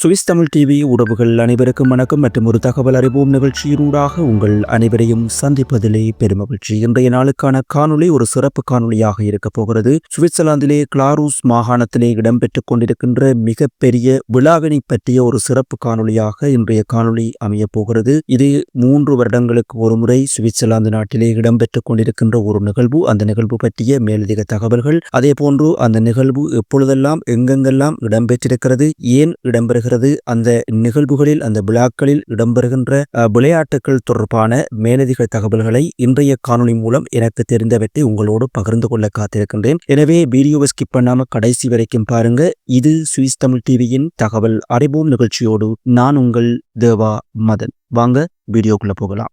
Swiss Tamil TV உறவுகள் அனைவருக்கும் வணக்கம் மற்றும் ஒரு தகவல் அறிவோம் நிகழ்ச்சியினூடாக உங்கள் அனைவரையும் சந்திப்பதிலே பெருமகிழ்ச்சி. இன்றைய நாளுக்கான காணொலி ஒரு சிறப்பு காணொளியாக இருக்கப் போகிறது. சுவிட்சர்லாந்திலே கிளாரூஸ் மாகாணத்திலே இடம்பெற்றுக் கொண்டிருக்கின்ற மிகப்பெரிய விழாவினை பற்றிய ஒரு சிறப்பு காணொளியாக இன்றைய காணொளி அமையப் போகிறது. இது மூன்று வருடங்களுக்கு ஒருமுறை சுவிட்சர்லாந்து நாட்டிலே இடம்பெற்றுக் கொண்டிருக்கின்ற ஒரு நிகழ்வு. அந்த நிகழ்வு பற்றிய மேலதிக தகவல்கள். அதே போன்று அந்த நிகழ்வு எப்பொழுதெல்லாம் எங்கெங்கெல்லாம் இடம்பெற்றிருக்கிறது ஏன் இடம்பெறுகிறது அந்த நிகழ்வுகளில் அந்த விழாக்களில் இடம்பெறுகின்ற விளையாட்டுகள் தொடர்பான மேலதிக தகவல்களை இன்றைய காணொளி மூலம் எனக்கு தெரிந்தவற்றை உங்களோடு பகிர்ந்து கொள்ள காத்திருக்கின்றேன். எனவே வீடியோவை ஸ்கிப் பண்ணாம கடைசி வரைக்கும் பாருங்க. இது சுவிஸ் தமிழ் டிவியின் தகவல் அறிவோம் நிகழ்ச்சியோடு நான் உங்கள் தேவா மதன். வாங்க வீடியோக்குள்ள போகலாம்.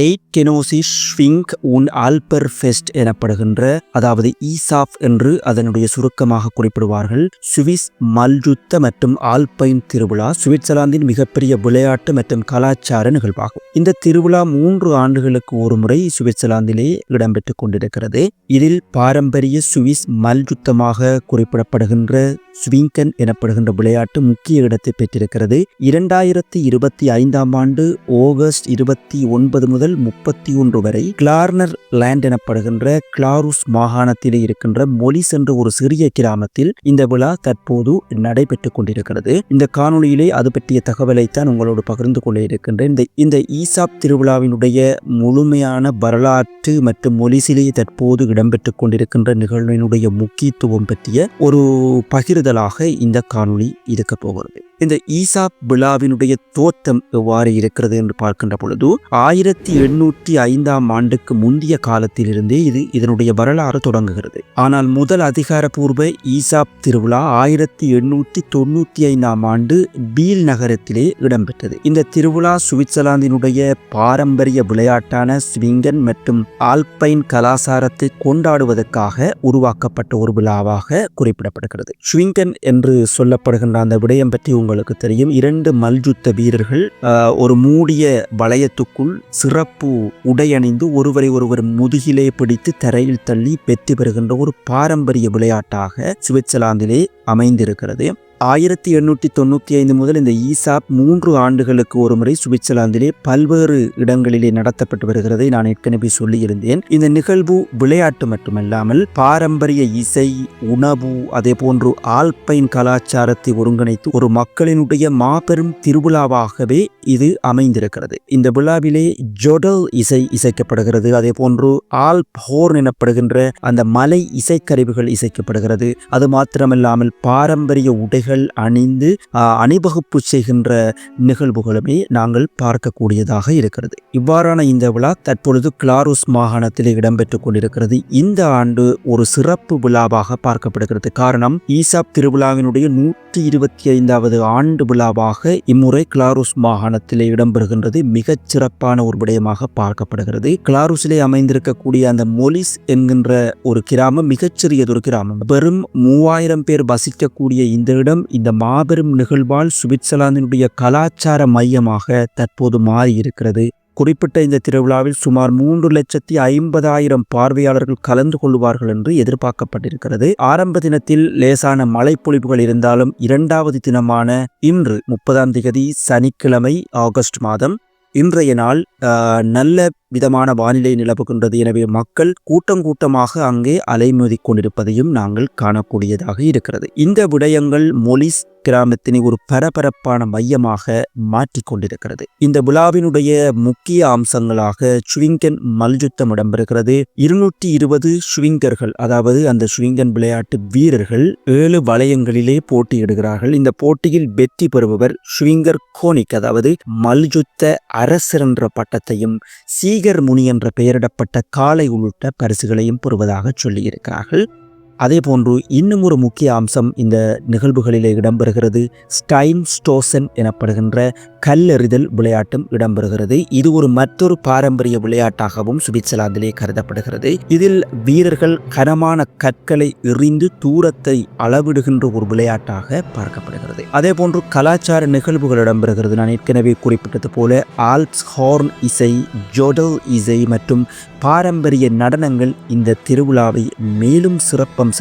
எயிட் கெனோசிஸ் ஸ்விங்க் உன் ஆல்பர் ஃபெஸ்ட் எனப்படுகின்ற அதாவது ஈசாப் என்று அதனுடைய சுருக்கமாக குறிப்பிடுவார்கள். சுவிஸ் மல்யுத்த மற்றும் ஆல்பைன் திருவிழா சுவிட்சர்லாந்தின் மிகப்பெரிய விளையாட்டு மற்றும் கலாச்சார நிகழ்வாகும். இந்த திருவிழா மூன்று ஆண்டுகளுக்கு ஒரு முறை சுவிட்சர்லாந்திலே இடம்பெற்றுக் கொண்டிருக்கிறது. இதில் பாரம்பரிய சுவிஸ் மல்யுத்தமாக குறிப்பிடப்படுகின்ற ஸ்விங்கன் எனப்படுகின்ற விளையாட்டு முக்கிய இடத்தை பெற்றிருக்கிறது. இரண்டாயிரத்தி இருபத்தி ஐந்தாம் ஆண்டு ஆகஸ்ட் இருபத்தி ஒன்பது முதல் முப்பத்தி ஒன்று வரை கிளார்னர் லேண்ட் எனப்படுகின்ற கிளாருஸ் மாகாணத்திலே இருக்கின்ற மொலிஸ் என்ற ஒரு சிறிய கிராமத்தில் இந்த விழா தற்போது நடைபெற்றுக் கொண்டிருக்கிறது. இந்த காணொலியிலே அது பற்றிய தகவலைத்தான் உங்களோடு பகிர்ந்து கொள்ள இருக்கின்றேன். இந்த இந்த ஈசாப் திருவிழாவினுடைய முழுமையான வரலாற்று மற்றும் மொலிசிலே தற்போது இடம்பெற்றுக் கொண்டிருக்கின்ற நிகழ்வினுடைய முக்கியத்துவம் பற்றிய ஒரு பகிர்தலாக இந்த காணொளி இருக்க போகிறது. இந்த ஈசாப் விழாவினுடைய தோற்றம் எவ்வாறு இருக்கிறது என்று பார்க்கின்ற பொழுது ஆயிரத்தி எண்ணூற்றி ஐந்தாம் ஆண்டுக்கு முந்தைய காலத்திலிருந்தே இது இதனுடைய வரலாறு தொடங்குகிறது. ஆனால் முதல் அதிகாரப்பூர்வ ஈசாப் திருவிழா ஆயிரத்தி எண்ணூற்றி தொண்ணூற்றி ஐந்தாம் ஆண்டு பீல் நகரத்திலே இடம்பெற்றது. இந்த திருவிழா சுவிட்சர்லாந்தினுடைய பாரம்பரிய விளையாட்டான ஸ்விங்கன் மற்றும் ஆல்பைன் கலாசாரத்தை கொண்டாடுவதற்காக உருவாக்கப்பட்ட ஒரு விழாவாக குறிப்பிடப்படுகிறது. ஸ்விங்கன் என்று சொல்லப்படுகின்ற அந்த விடயம் பற்றி உங்கள் உங்களுக்கு தெரியும். இரண்டு மல்யுத்த வீரர்கள் ஆஹ், ஒரு மூடிய வளையத்துக்குள் சிறப்பு உடையணிந்து ஒருவரை ஒருவர் முதுகிலே பிடித்து தரையில் தள்ளி வெற்றி பெறுகின்ற ஒரு பாரம்பரிய விளையாட்டாக சுவிட்சர்லாந்திலே அமைந்திருக்கிறது. ஆயிரத்தி எண்ணூற்றி தொண்ணூற்றி ஐந்து முதல் இந்த ஈசாப் மூன்று ஆண்டுகளுக்கு ஒரு முறை சுவிட்சர்லாந்திலே பல்வேறு இடங்களிலே நடத்தப்பட்டு வருகிறதை நான் ஏற்கனவே சொல்லியிருந்தேன். இந்த நிகழ்வு விளையாட்டு மட்டுமல்லாமல் பாரம்பரிய இசை உணவு அதே போன்று ஆல்பைன் கலாச்சாரத்தை ஒருங்கிணைத்து ஒரு மக்களினுடைய மாபெரும் திருவிழாவாகவே இது அமைந்திருக்கிறது. இந்த விழாவிலே ஜொடல் இசை இசைக்கப்படுகிறது அதே போன்று ஆல்ப் ஹோர்ன் எனப்படுகின்ற அந்த மலை இசைக்கருவிகள் இசைக்கப்படுகிறது. அது மாத்திரமல்லாமல் பாரம்பரிய உடைகள் அணிந்து அணிவகுப்பு செய்கின்ற நிகழ்வுகளுமே நாங்கள் பார்க்கக்கூடியதாக இருக்கிறது. இவ்வாறான இந்த விழா தற்பொழுது கிளாரூஸ் மாகாணத்தில் இடம்பெற்றுக் கொண்டிருக்கிறது. இந்த ஆண்டு ஒரு சிறப்பு விழாவாக பார்க்கப்படுகிறது. காரணம் ஈசாப் திருவிழாவினுடைய நூற்றி இருபத்தி ஐந்தாவது ஆண்டு விழாவாக இம்முறை கிளாரூஸ் மாகாணத்திலே இடம்பெறுகின்றது. மிகச் சிறப்பான ஒரு விடயமாக பார்க்கப்படுகிறது. கிளாரூஸிலே அமைந்திருக்கக்கூடிய அந்த மொலிஸ் என்கின்ற ஒரு கிராமம் மிகச்சிறியதொரு கிராமம். வெறும் மூவாயிரம் பேர் வசிக்கக்கூடிய இந்த இடம் இந்த மாபெரும் நிகழ்வால் சுவிட்சர்லாந்தினுடைய கலாச்சார மையமாக தற்போது மாறி இருக்கிறது குறிப்பிட்ட இந்த திருவிழாவில் சுமார் மூன்று லட்சத்தி ஐம்பதாயிரம் பார்வையாளர்கள் கலந்து கொள்வார்கள் என்று எதிர்பார்க்கப்பட்டிருக்கிறது. ஆரம்ப தினத்தில் லேசான மழைப்பொழிவுகள் இருந்தாலும் இரண்டாவது தினமான இன்று முப்பதாம் தேதி சனிக்கிழமை ஆகஸ்ட் மாதம் இன்றைய நாள் நல்ல விதமான வானிலை நிலவுகின்றது. எனவே மக்கள் கூட்டம் கூட்டமாக அங்கே அலைமோதி கொண்டிருப்பதையும் நாங்கள் காணக்கூடியதாக இருக்கிறது. இந்த விடயங்கள் மொலிஸ் கிராமத்தினை ஒரு பரபரப்பான மையமாக மாற்றிக் கொண்டிருக்கிறது இந்த விழாவினுடைய முக்கிய அம்சங்களாக சுவிங்கன் மல்யுத்தம் இடம்பெறுகிறது. இருநூற்றி இருபது சுவிங்கர்கள் அதாவது அந்த சுவிங்கன் விளையாட்டு வீரர்கள் ஏழு வளையங்களிலே போட்டியிடுகிறார்கள். இந்த போட்டியில் வெற்றி பெறுபவர் சுவிங்கர் கோனிக் அதாவது மல்யுத்த அரசர் என்ற பட்டத்தையும் சி சீகர் முனி என்ற பெயரிடப்பட்ட காளை உள்ளிட்ட பரிசுகளையும் பெறுவதாக சொல்லியிருக்கிறார்கள். அதே போன்று இன்னும் ஒரு முக்கிய அம்சம் இந்த நிகழ்வுகளிலே இடம்பெறுகிறது. ஸ்டைன் ஸ்டோசன் எனப்படுகின்ற கல்லெறிதல் விளையாட்டும் இடம்பெறுகிறது. இது ஒரு மற்றொரு பாரம்பரிய விளையாட்டாகவும் சுவிட்சர்லாந்திலே கருதப்படுகிறது. இதில் வீரர்கள் கனமான கற்களை எறிந்து தூரத்தை அளவிடுகின்ற ஒரு விளையாட்டாக பார்க்கப்படுகிறது. அதே போன்று கலாச்சார நிகழ்வுகள் இடம்பெறுகிறது. நான் ஏற்கனவே குறிப்பிட்டது போல ஆல்ப்ஸ் ஹார்ன் இசை ஜோடல் இசை மற்றும் பாரம்பரிய நடனங்கள் இந்த திருவிழாவை மேலும் சிறப்பம்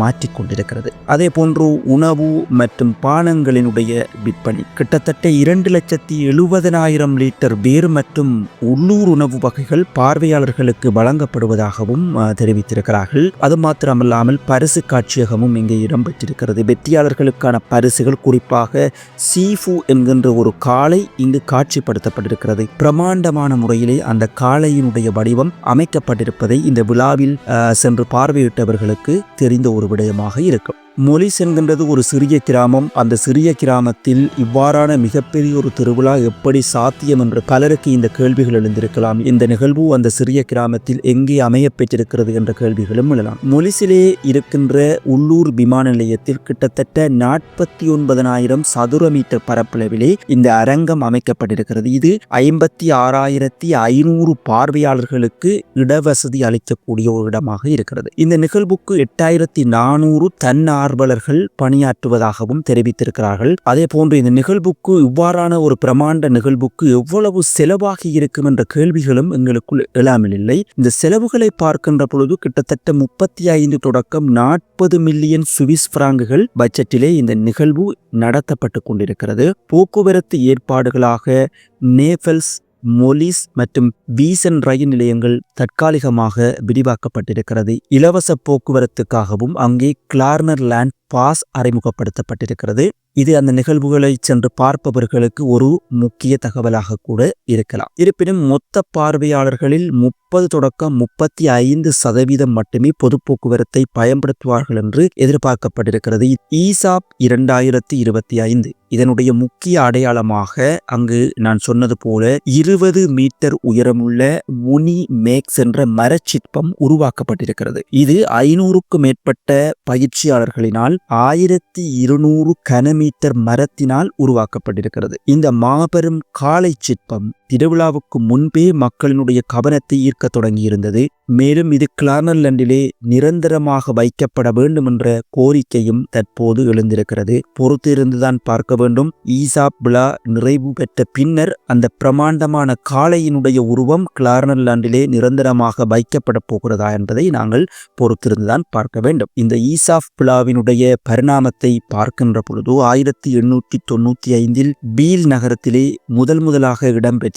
மாற்றிக் கொண்டிருக்கிறது. அதே போன்று உணவு மற்றும் பானங்களினுடைய விற்பனை கிட்டத்தட்ட இரண்டு லட்சத்தி எழுபதனாயிரம் லிட்டர் பேர் மற்றும் உள்ளூர் உணவு வகைகள் பார்வையாளர்களுக்கு வழங்கப்படுவதாகவும் தெரிவித்திருக்கிறார்கள். அது மாத்திரமல்லாமல் பரிசு காட்சியகமும் இங்கே இடம்பெற்றிருக்கிறது. வெற்றியாளர்களுக்கான பரிசுகள் குறிப்பாக சீஃபு என்கின்ற ஒரு காளை இங்கு காட்சிப்படுத்தப்பட்டிருக்கிறது. பிரமாண்டமான முறையிலே அந்த காளையினுடைய வடிவம் அமைக்கப்பட்டிருப்பதை இந்த விழாவில் சென்று பார்வையிட்டவர்களுக்கு தெரிந்த ஒரு விடயமாக இருக்கும். மொலிஸ் என்கின்றது ஒரு சிறிய கிராமம். அந்த சிறிய கிராமத்தில் இவ்வாறான மிகப்பெரிய ஒரு திருவிழா எப்படி சாத்தியம் என்று பலருக்கு இந்த கேள்விகள் எழுந்திருக்கலாம். இந்த நிகழ்வு அந்த சிறிய கிராமத்தில் எங்கே அமையப்பெற்றிருக்கிறது என்ற கேள்விகளும் எழலாம். மொலிசிலே இருக்கின்ற உள்ளூர் விமான நிலையத்தில் கிட்டத்தட்ட நாற்பத்தி ஒன்பதனாயிரம் சதுர மீட்டர் பரப்பளவிலே இந்த அரங்கம் அமைக்கப்பட்டிருக்கிறது. இது ஐம்பத்தி ஆறாயிரத்தி ஐநூறு பார்வையாளர்களுக்கு இடவசதி அளிக்கக்கூடிய ஒரு இடமாக இருக்கிறது. இந்த நிகழ்வுக்கு எட்டாயிரத்தி நானூறு தன்னார் தன்னார்வலர்கள் பணியாற்றுவதாகவும் தெரிவித்திருக்கிறார்கள். அதே போன்று இந்த நிகழ்வுக்கு இவ்வாறான ஒரு பிரமாண்ட நிகழ்வுக்கு எவ்வளவு செலவாகி இருக்கும் என்ற கேள்விகளும் எங்களுக்குள் எழாமல் இல்லை. இந்த செலவுகளை பார்க்கின்ற பொழுது கிட்டத்தட்ட முப்பத்தி ஐந்து தொடக்கம் நாற்பது மில்லியன் சுவிஸ் பிராங்குகள் பட்ஜெட்டிலே இந்த நிகழ்வு நடத்தப்பட்டு கொண்டிருக்கிறது. போக்குவரத்து ஏற்பாடுகளாக நேஃபல்ஸ் மொலிஸ் மற்றும் பீசன் ரயில் நிலையங்கள் தற்காலிகமாக விரிவாக்கப்பட்டிருக்கிறது. இலவச போக்குவரத்துக்காகவும் அங்கே கிளார்னர் லேண்ட் பாஸ் அறிமுகப்படுத்தப்பட்டிருக்கிறது. இது அந்த நிகழ்வுகளை சென்று பார்ப்பவர்களுக்கு ஒரு முக்கிய தகவலாக கூட இருக்கலாம். இருப்பினும் மொத்த பார்வையாளர்களில் முப்பது தொடக்கம் முப்பத்தி ஐந்து சதவீதம் மட்டுமே பொது போக்குவரத்தை பயன்படுத்துவார்கள் என்று எதிர்பார்க்கப்பட்டிருக்கிறது. ஈசாப் இரண்டாயிரத்தி இருபத்தி ஐந்து. இதனுடைய முக்கிய அடையாளமாக அங்கு நான் சொன்னது போல இருபது மீட்டர் உயரமுள்ள முனி மேக்ஸ் என்ற மரச்சிற்பம் உருவாக்கப்பட்டிருக்கிறது. இது ஐநூறுக்கும் மேற்பட்ட பயிற்சியாளர்களினால் ஆயிரத்தி இருநூறு கனமீட்டர் மரத்தினால் உருவாக்கப்பட்டிருக்கிறது. இந்த மாபெரும் காலை சிற்பம் திருவிழாவுக்கு முன்பே மக்களினுடைய கவனத்தை ஈர்க்க தொடங்கியிருந்தது. மேலும் இது கிளார்னர்லண்டிலே நிரந்தரமாக வைக்கப்பட வேண்டும் என்ற கோரிக்கையும் தற்போது எழுந்திருக்கிறது. பொறுத்திருந்துதான் பார்க்க வேண்டும். ஈசாப் விழா நிறைவு பெற்ற பின்னர் அந்த பிரமாண்டமான காளையினுடைய உருவம் கிளார்னர்லாண்டிலே நிரந்தரமாக வைக்கப்பட போகிறதா என்பதை நாங்கள் பொறுத்திருந்துதான் பார்க்க வேண்டும். இந்த ஈசாப் விழாவினுடைய பரிணாமத்தை பார்க்கின்ற பொழுது ஆயிரத்தி எண்ணூற்றி தொண்ணூற்றி ஐந்தில் பீல் நகரத்திலே முதல் முதலாக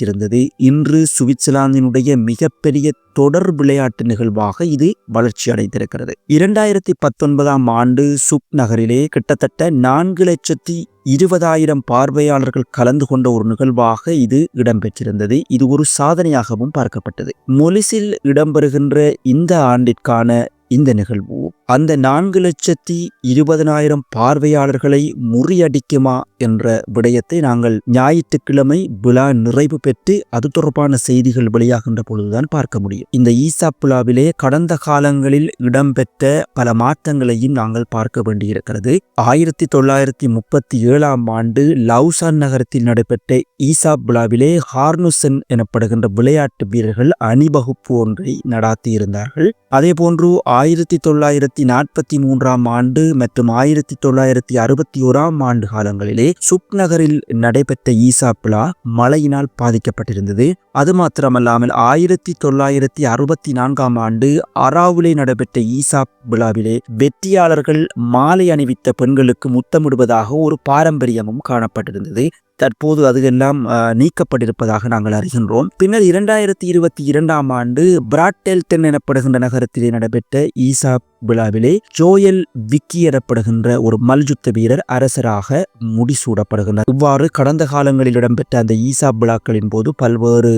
இருந்தது இன்று சுவிட்சர்லாந்தினுடைய மிகப்பெரிய தொடர் விளையாட்டு நிகழ்வாக இது வளர்ச்சி அடைந்திருக்கிறது. இரண்டாயிரத்தி பத்தொன்பதாம் ஆண்டு சுக் நகரிலே கிட்டத்தட்ட நான்கு லட்சத்தி இருபதாயிரம் பார்வையாளர்கள் கலந்து கொண்ட ஒரு நிகழ்வாக இது இடம்பெற்றிருந்தது. இது ஒரு சாதனையாகவும் பார்க்கப்பட்டது. மொலிசில் இடம்பெறுகின்ற இந்த ஆண்டிற்கான இந்த நிகழ்வு அந்த நான்கு லட்சத்தி இருபதனாயிரம் பார்வையாளர்களை முறியடிக்குமா என்ற விடயத்தை நாங்கள் ஞாயிற்றுக்கிழமை விழா நிறைவு பெற்று அது தொடர்பான செய்திகள் வெளியாகின்ற பொழுதுதான் பார்க்க முடியும். இந்த ஈசா புலாவிலே கடந்த காலங்களில் இடம்பெற்ற பல மாற்றங்களையும் நாங்கள் பார்க்க வேண்டியிருக்கிறது. ஆயிரத்தி தொள்ளாயிரத்தி முப்பத்தி ஏழாம் ஆண்டு லவுசான் நகரத்தில் நடைபெற்ற ஈசா புலாவிலே ஹார்னுசன் எனப்படுகின்ற விளையாட்டு வீரர்கள் அணிவகுப்பு ஒன்றை நடாத்தியிருந்தார்கள். அதேபோன்று ஆயிரத்தி தொள்ளாயிரத்தி நாற்பத்தி மூன்றாம் ஆண்டு மற்றும் ஆயிரத்தி தொள்ளாயிரத்தி அறுபத்தி ஓராம் ஆண்டு காலங்களிலே சுப் நகரில் நடைபெற்ற ஈசா பிளா மழையினால் பாதிக்கப்பட்டிருந்தது. அது மாத்திரமல்லாமல் ஆயிரத்தி தொள்ளாயிரத்தி அறுபத்தி நான்காம் ஆண்டு அராவுலே நடைபெற்ற ஈசா விழாவிலே வெற்றியாளர்கள் மாலை அணிவித்த பெண்களுக்கு முத்தமிடுவதாக ஒரு பாரம்பரியமும் காணப்பட்டிருந்தது. தற்போது அது எல்லாம் நீக்கப்பட்டிருப்பதாக நாங்கள் அறிகின்றோம். பின்னர் இரண்டாயிரத்தி இருபத்தி இரண்டாம் ஆண்டு பிராட்டெல்டன் எனப்படுகின்ற நகரத்திலே நடைபெற்ற ஈசா விழாவிலே ஜோயல் விக்கி எனப்படுகின்ற ஒரு மல்யுத்த வீரர் அரசராக முடிசூடப்படுகின்றார். இவ்வாறு கடந்த காலங்களில் இடம்பெற்ற அந்த ஈசா விழாக்களின் போது பல்வேறு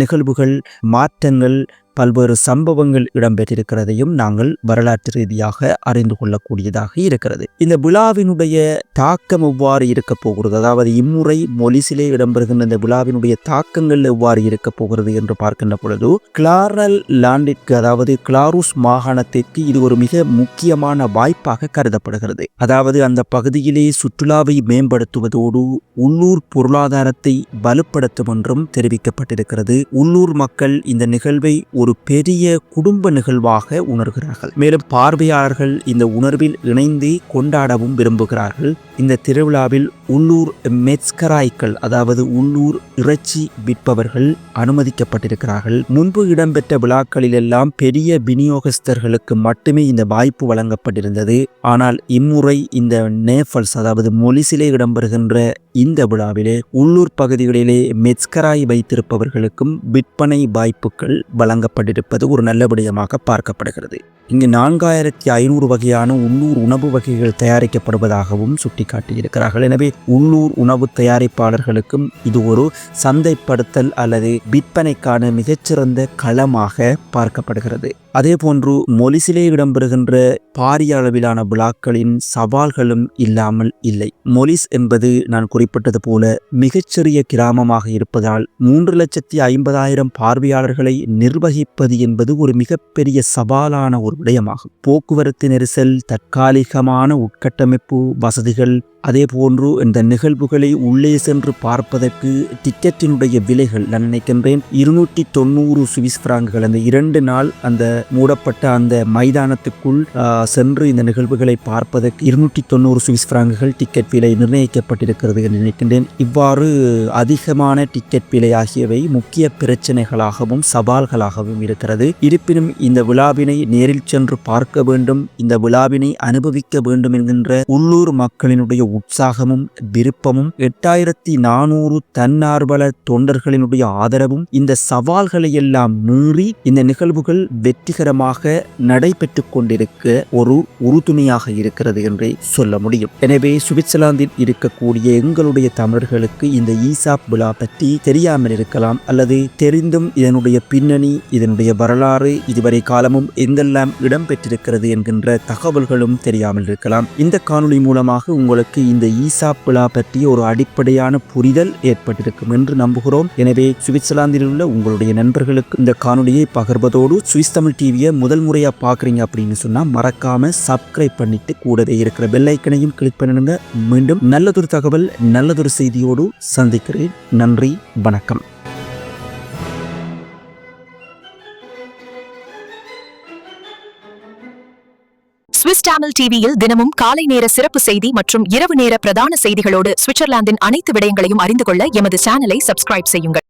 நிகழ்வுகள் மாற்றங்கள் பல்வேறு சம்பவங்கள் இடம்பெற்றிருக்கிறதையும் நாங்கள் வரலாற்று ரீதியாக அறிந்து கொள்ளக்கூடியதாக இருக்கிறது. இந்த விழாவினுடைய தாக்கம் எவ்வாறு இருக்க போகிறது? அதாவது இம்முறை மொலிசிலே இடம்பெறுகின்ற இந்த விழாவினுடைய தாக்கங்கள் எவ்வாறு இருக்க போகிறது என்று பார்க்கின்ற பொழுது கிளாரல் லாண்டிற்கு அதாவது கிளாரூஸ் மாகாணத்திற்கு இது ஒரு மிக முக்கியமான வாய்ப்பாக கருதப்படுகிறது. அதாவது அந்த பகுதியிலே சுற்றுலாவை மேம்படுத்துவதோடு உள்ளூர் பொருளாதாரத்தை வலுப்படுத்தும் என்றும் தெரிவிக்கப்பட்டிருக்கிறது. உள்ளூர் மக்கள் இந்த நிகழ்வை ஒரு ஒரு பெரிய குடும்ப நிகழ்வாக உணர்கிறார்கள். மேலும் பார்வையாளர்கள் இந்த உணர்வில் இணைந்து கொண்டாடவும் விரும்புகிறார்கள். இந்த திருவிழாவில் உள்ளூர் மெட்ஸ்கராய்கள் அதாவது உள்ளூர் இறைச்சி விற்பவர்கள் அனுமதிக்கப்பட்டிருக்கிறார்கள். முன்பு இடம்பெற்ற விழாக்களிலெல்லாம் பெரிய விநியோகஸ்தர்களுக்கு மட்டுமே இந்த வாய்ப்பு வழங்கப்பட்டிருந்தது. ஆனால் இம்முறை இந்த நேஃபல்ஸ் அதாவது மொலிசிலே இடம்பெறுகின்ற இந்த விழாவிலே உள்ளூர் பகுதிகளிலே மெட்ஸ்கராய் வைத்திருப்பவர்களுக்கும் விற்பனை வாய்ப்புகள் வழங்கப்பட்டிருப்பது ஒரு நல்ல விடயமாக பார்க்கப்படுகிறது. இங்கு நான்காயிரத்தி ஐநூறு வகையான உள்ளூர் உணவு வகைகள் தயாரிக்கப்படுவதாகவும் சுட்டிக்காட்டியிருக்கிறார்கள். எனவே உள்ளூர் உணவு தயாரிப்பாளர்களுக்கும் இது ஒரு சந்தைப்படுத்தல் அல்லது விற்பனைக்கான மிகச்சிறந்த களமாக பார்க்கப்படுகிறது. அதேபோன்று மொலிசிலே இடம்பெறுகின்ற பாரிய அளவிலான விழாக்களின் சவால்களும் இல்லாமல் இல்லை. மொலிஸ் என்பது நான் குறிப்பிட்டது போல மிகச்சிறிய கிராமமாக இருப்பதால் மூன்று லட்சத்தி ஐம்பதாயிரம் பார்வையாளர்களை நிர்வகிப்பது என்பது ஒரு மிகப்பெரிய சவாலான ஒரு விடயமாகும். போக்குவரத்து நெரிசல் தற்காலிகமான உட்கட்டமைப்பு வசதிகள் அதே போன்று இந்த நிகழ்வுகளை உள்ளே சென்று பார்ப்பதற்கு டிக்கெட்டினுடைய விலைகள். நான் நினைக்கின்றேன் இருநூற்றி தொண்ணூறு சுவிஸ் பிராங்குகள். அந்த இரண்டு நாள் அந்த மூடப்பட்ட அந்த மைதானத்துக்குள் சென்று இந்த நிகழ்வுகளை பார்ப்பதற்கு இருநூற்றி தொண்ணூறு சுவிஸ் பிராங்குகள் டிக்கெட் விலை நிர்ணயிக்கப்பட்டிருக்கிறது என்று நினைக்கின்றேன். இவ்வாறு அதிகமான டிக்கெட் விலை ஆகியவை முக்கிய பிரச்சனைகளாகவும் சவால்களாகவும் இருக்கிறது. இருப்பினும் இந்த விழாவினை நேரில் சென்று பார்க்க வேண்டும் இந்த விழாவினை அனுபவிக்க வேண்டும் என்கின்ற உள்ளூர் மக்களினுடைய உற்சாகமும் விருப்பமும் எட்டாயிரத்தி நானூறு தன்னார்வல தொண்டர்களினுடைய ஆதரவும் இந்த சவால்களை எல்லாம் மீறி இந்த நிகழ்வுகள் வெற்றி வெற்றிகரமாக நடைபெற்று கொண்டிருக்க ஒரு உறுதுணையாக இருக்கிறது என்றே சொல்ல முடியும். எனவே சுவிட்சர்லாந்தில் இருக்கக்கூடிய எங்களுடைய தமிழர்களுக்கு இந்த ஈசாப் விழா பற்றி தெரியாமல் இருக்கலாம் அல்லது தெரிந்தும் இதனுடைய பின்னணி இதனுடைய வரலாறு இதுவரை காலமும் எங்கெல்லாம் இடம்பெற்றிருக்கிறது என்கின்ற தகவல்களும் தெரியாமல் இருக்கலாம். இந்த காணொளி மூலமாக உங்களுக்கு இந்த ஈசாப் விழா பற்றிய ஒரு அடிப்படையான புரிதல் ஏற்பட்டிருக்கும் என்று நம்புகிறோம். எனவே சுவிட்சர்லாந்தில் உள்ள உங்களுடைய நண்பர்களுக்கு இந்த காணொலியை பகிர்வதோடு சுவிஸ் தமிழ் டிவியை முதல் முறையாக பார்க்குறீங்க அப்படின்னு சொன்னா மறக்காம சப்ஸ்கிரைப் பண்ணிட்டு கூடவே இருக்கிற பெல்லைக்கனையும் கிளிக் பண்ணுங்க மீண்டும் நல்லதொரு தகவல் நல்லதொரு செய்தியோடு சந்திக்கிறேன். நன்றி வணக்கம். சுவிஸ் டிவியில் தினமும் காலை நேர சிறப்பு செய்தி மற்றும் இரவு நேர பிரதான செய்திகளோடு சுவிட்சர்லாந்தின் அனைத்து விடயங்களையும் அறிந்து கொள்ள எமது சேனலை சப்ஸ்கிரைப் செய்யுங்கள்.